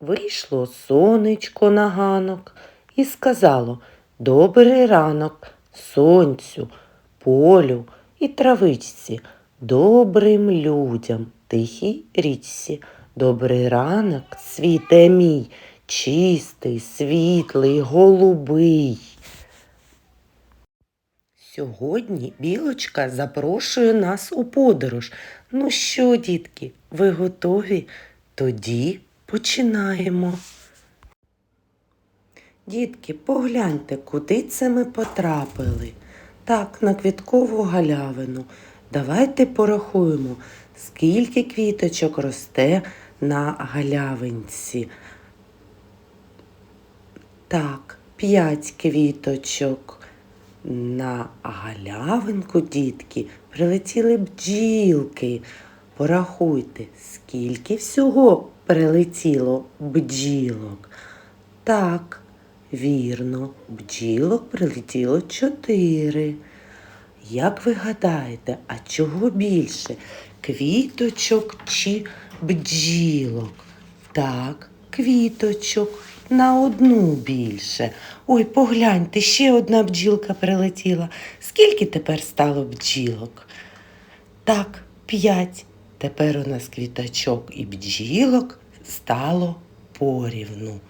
Вийшло сонечко на ганок і сказало Добрий ранок сонцю, полю і травичці, добрим людям, тихій річці. Добрий ранок, світе мій, чистий, світлий, голубий. Сьогодні білочка запрошує нас у подорож. Ну що, дітки, ви готові? Тоді починаємо. Дітки, погляньте, куди це ми потрапили. Так, на квіткову галявину. Давайте порахуємо, скільки квіточок росте на галявинці. Так, п'ять квіточок. На галявинку, дітки, прилетіли бджілки. Порахуйте, скільки всього прилетіло бджілок. Так, вірно, бджілок прилетіло чотири. Як ви гадаєте, а чого більше? Квіточок чи бджілок? Так, квіточок на одну більше. Ой, погляньте, ще одна бджілка прилетіла. Скільки тепер стало бджілок? Так, п'ять. Тепер у нас квіточок і бджілок стало порівну.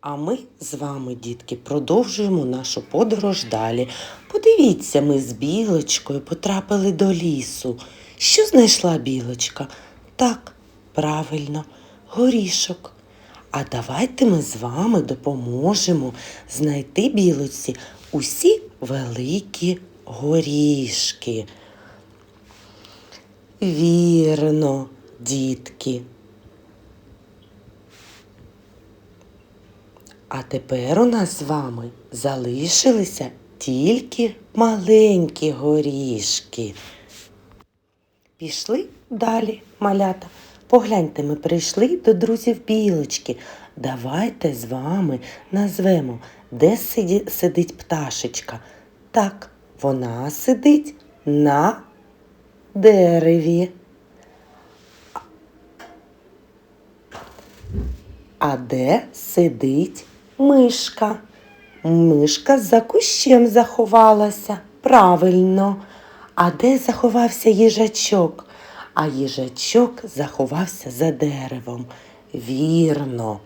А ми з вами, дітки, продовжуємо нашу подорож далі. Подивіться, ми з білочкою потрапили до лісу. Що знайшла білочка? Так, правильно, горішок. А давайте ми з вами допоможемо знайти білочці усі великі горішки. Вірно, дітки. А тепер у нас з вами залишилися тільки маленькі горішки. Пішли далі, малята. Погляньте, ми прийшли до друзів білочки. Давайте з вами назвемо, де сидить пташечка. Так, вона сидить на дереві. А де сидить мишка? Мишка за кущем заховалася. Правильно. А де заховався їжачок? А їжачок заховався за деревом. Вірно.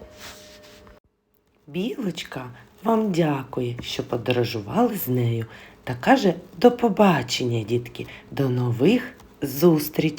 Білочка вам дякує, що подорожували з нею та каже до побачення, дітки, до нових зустрічей.